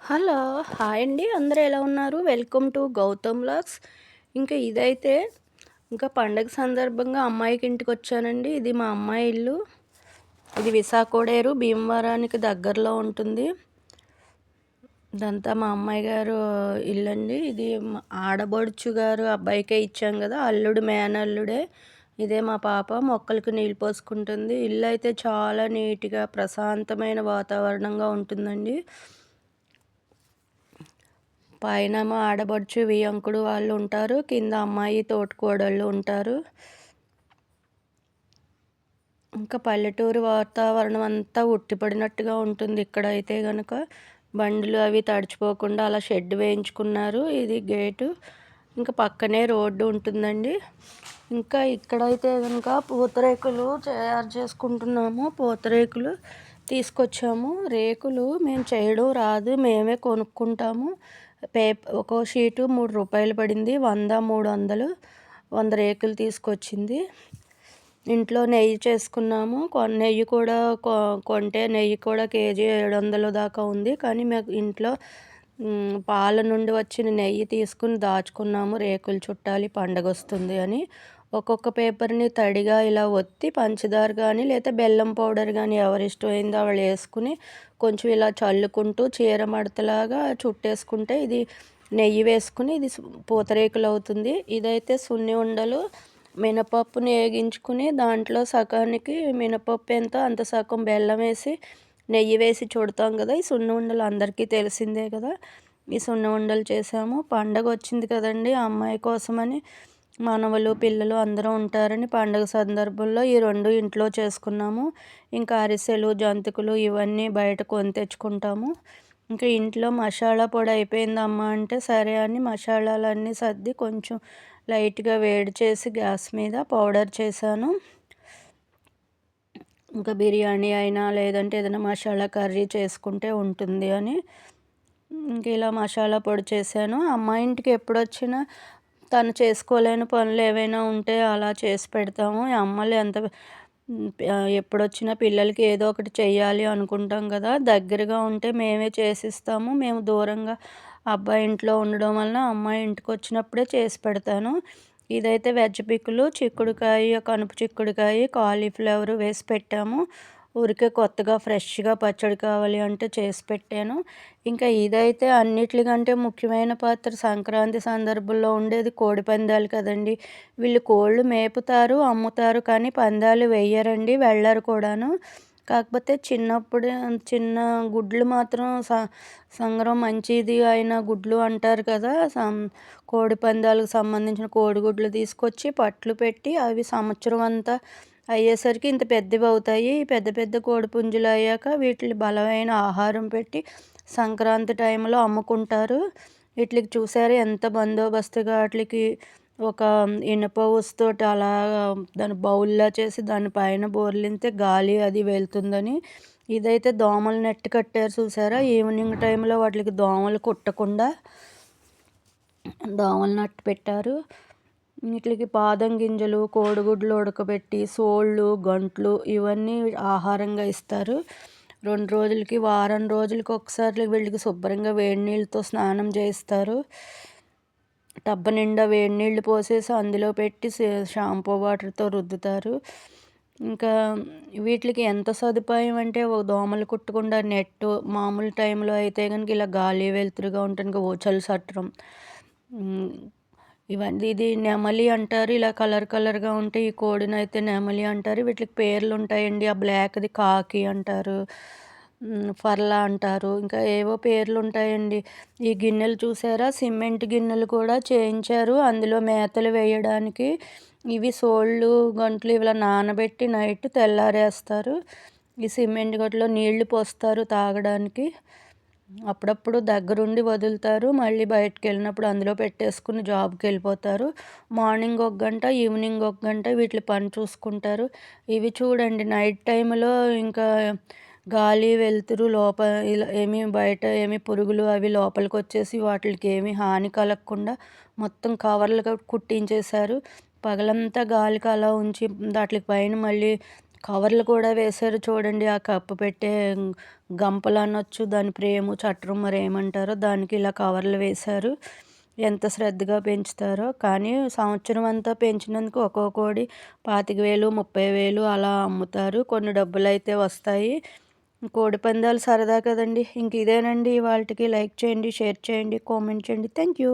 Hello hi అండి. అందరూ ఎలా ఉన్నారు? వెల్కమ్ టు గౌతమ్ లాక్స్ ఇంకా ఇదైతే ఇంకా పండగ సందర్భంగా అమ్మాయికి ఇంటికి వచ్చానండి. ఇది మా అమ్మాయి ఇల్లు. ఇది విశాఖోడేరు భీమవరానికి దగ్గరలో ఉంటుంది. ఇదంతా మా అమ్మాయి గారు ఇల్లు అండి ఇది ఆడబడుచు గారు అబ్బాయికే ఇచ్చాం కదా అల్లుడు మేనల్లుడే. ఇదే మా పాప మొక్కలకు నీళ్ళు పోసుకుంటుంది. ఇల్లు అయితే చాలా నీట్గా ప్రశాంతమైన వాతావరణంగా ఉంటుందండి. పైన మా ఆడబడుచు వియంకుడు వాళ్ళు ఉంటారు. కింద అమ్మాయి తోటికోడళ్ళు ఉంటారు. ఇంకా పల్లెటూరు వాతావరణం అంతా ఉట్టిపడినట్టుగా ఉంటుంది. ఇక్కడ అయితే కనుక బండ్లు అవి తడిచిపోకుండా అలా షెడ్ వేయించుకున్నారు. ఇది గేటు. ఇంకా పక్కనే రోడ్డు ఉంటుందండి. ఇంకా ఇక్కడైతే కనుక పూతరేకులు తయారు చేసుకుంటున్నాము. పూతరేకులు తీసుకొచ్చాము. రేకులు మేము చేయడం రాదు. మేమే కొనుక్కుంటాము. పేప ఒక్కో షీటు మూడు రూపాయలు పడింది. వంద మూడు వందలు వంద రేకులు తీసుకొచ్చింది. ఇంట్లో నెయ్యి చేసుకున్నాము. నెయ్యి కూడా కొంటే నెయ్యి కూడా కేజీ ఏడు వందల దాకా ఉంది. కానీ మేము ఇంట్లో పాల నుండి వచ్చిన నెయ్యి తీసుకుని దాచుకున్నాము. రేకులు చుట్టాలి పండగ వస్తుంది అని. ఒక్కొక్క పేపర్ని తడిగా ఇలా ఒత్తి పంచదార కానీ లేదా బెల్లం పౌడర్ కానీ ఎవరి ఇష్టమైందో వాళ్ళు వేసుకుని కొంచెం ఇలా చల్లుకుంటూ చీర మడతలాగా చుట్టేసుకుంటే ఇది నెయ్యి వేసుకుని ఇది పూతరేకులు అవుతుంది ఇదైతే సున్ని ఉండలు మినపప్పుని వేగించుకుని దాంట్లో సగానికి మినపప్పు ఎంతో అంత సగం బెల్లం వేసి నెయ్యి వేసి చుడతాం కదా ఈ సున్ని ఉండలు అందరికీ తెలిసిందే కదా. ఈ సున్ని ఉండలు చేసాము. పండగ వచ్చింది కదండి ఆ అమ్మాయి కోసమని మనవలు పిల్లలు అందరూ ఉంటారని పండుగ సందర్భంలో ఈ రెండు ఇంట్లో చేసుకున్నాము. ఇంకా అరిసెలు జంతికలు ఇవన్నీ బయట కొని తెచ్చుకుంటాము. ఇంకా ఇంట్లో మసాలా పొడి అయిపోయిందమ్మా అంటే సరే అని మసాలాలన్నీ సర్ది కొంచెం లైట్గా వేడి చేసి గ్యాస్ మీద పౌడర్ చేశాను. ఇంకా బిర్యానీ అయినా లేదంటే ఏదైనా మసాలా కర్రీ చేసుకుంటే ఉంటుంది అని. ఇంక ఇలా మసాలా పొడి చేశాను. అమ్మ ఇంటికి ఎప్పుడు వచ్చినా తను చేసుకోలేని పనులు ఏవైనా ఉంటే అలా చేసి పెడతాము. అమ్మలు ఎంత ఎప్పుడొచ్చినా పిల్లలకి ఏదో ఒకటి చేయాలి అనుకుంటాం కదా. దగ్గరగా ఉంటే మేమే చేసిస్తాము. మేము దూరంగా అబ్బాయి ఇంట్లో ఉండడం వలన అమ్మాయి ఇంటికి వచ్చినప్పుడే చేసి పెడతాను. ఇదైతే వెజ్ పిక్కులు చిక్కుడుకాయ కనుపు చిక్కుడుకాయ కాలీఫ్లవర్ వేసి పెట్టాము. ఊరికే కొత్తగా ఫ్రెష్గా పచ్చడి కావాలి అంటే చేసి పెట్టాను. ఇంకా ఇదైతే అన్నిటికంటే ముఖ్యమైన పాత్ర సంక్రాంతి సందర్భంలో ఉండేది కోడి పందాలు కదండి. వీళ్ళు కోళ్ళు మేపుతారు అమ్ముతారు కానీ పందాలు వేయరండి వెళ్ళరు కూడాను. కాకపోతే చిన్నప్పుడు చిన్న గుడ్లు మాత్రం స సంగ్రం మంచిది అయిన గుడ్లు అంటారు కదా సం కోడి పందాలకు సంబంధించిన కోడిగుడ్లు తీసుకొచ్చి పట్లు పెట్టి అవి సంవత్సరం అంతా అయ్యేసరికి ఇంత పెద్దవి అవుతాయి. పెద్ద పెద్ద కోడిపుంజులు అయ్యాక వీటిని బలమైన ఆహారం పెట్టి సంక్రాంతి టైంలో అమ్ముకుంటారు. వీటికి చూసారు ఎంత బందోబస్తుగా వాటికి ఒక ఇనుప వస్తుతోటి అలా దాని బౌల్లా చేసి దానిపైన బోర్లింతే గాలి అది వెళ్తుందని. ఇదైతే దోమలు నెట్ కట్టారు చూసారా? ఈవినింగ్ టైంలో వాటికి దోమలు కుట్టకుండా దోమలు నట్టు పెట్టారు. వీటికి బాదం గింజలు కోడిగుడ్లు ఉడకబెట్టి సోళ్ళు గంట్లు ఇవన్నీ ఆహారంగా ఇస్తారు. రెండు రోజులకి వారం రోజులకి ఒకసారి వీళ్ళకి శుభ్రంగా వేడి నీళ్ళతో స్నానం చేయిస్తారు. టబ్బ నిండా వేడి నీళ్ళు పోసేసి అందులో పెట్టి షాంపూ వాటర్తో రుద్దుతారు. ఇంకా వీటికి ఎంత సదుపాయం అంటే ఒక దోమలు కుట్టకుండా నెట్ మామూలు టైంలో అయితే కనుక ఇలా గాలి వెలుతురుగా ఉంటుంది ఓచలు సట్టడం ఇవన్నీ ఇది నెమలి అంటారు. ఇలా కలర్ కలర్గా ఉంటే ఈ కోడిని అయితే నెమలి అంటారు. వీటికి పేర్లు ఉంటాయండి. ఆ బ్లాక్ది కాకి అంటారు. ఫర్లా అంటారు. ఇంకా ఏవో పేర్లు ఉంటాయండి. ఈ గిన్నెలు చూసారా? సిమెంట్ గిన్నెలు కూడా చేయించారు. అందులో మేతలు వేయడానికి ఇవి సోళ్ళు గంటలు ఇలా నానబెట్టి నైట్ తెల్లారేస్తారు. ఈ సిమెంట్ గట్లో నీళ్ళు పోస్తారు తాగడానికి. అప్పుడప్పుడు దగ్గరుండి వదులుతారు. మళ్ళీ బయటకు వెళ్ళినప్పుడు అందులో పెట్టేసుకుని జాబ్కి వెళ్ళిపోతారు మార్నింగ్ ఒక గంట ఈవినింగ్ ఒక గంట వీటి పని చూసుకుంటారు. ఇవి చూడండి నైట్ టైంలో ఇంకా గాలి వెలుతురు లోపల ఇలా ఏమీ బయట ఏమి పురుగులు అవి లోపలికి వచ్చేసి వాటికి ఏమి హాని కలగకుండా మొత్తం కవర్లు కుట్టించేశారు. పగలంతా గాలికి అలా ఉంచి వాటి పైన మళ్ళీ కవర్లు కూడా వేశారు చూడండి ఆ కప్పు పెట్టే గంపలు అనొచ్చు దాని ప్రేము చట్టం మరి ఏమంటారో దానికి ఇలా కవర్లు వేశారు. ఎంత శ్రద్ధగా పెంచుతారో. కానీ సంవత్సరం అంతా పెంచినందుకు ఒక్కో కోడి పాతిక వేలు ముప్పై వేలు అలా అమ్ముతారు. కొన్ని డబ్బులు అయితే వస్తాయి. కోడి పందాలు సరదా కదండి. ఇంక ఇదేనండి. వాళ్ళకి లైక్ చేయండి షేర్ చేయండి కామెంట్ చేయండి. Thank you.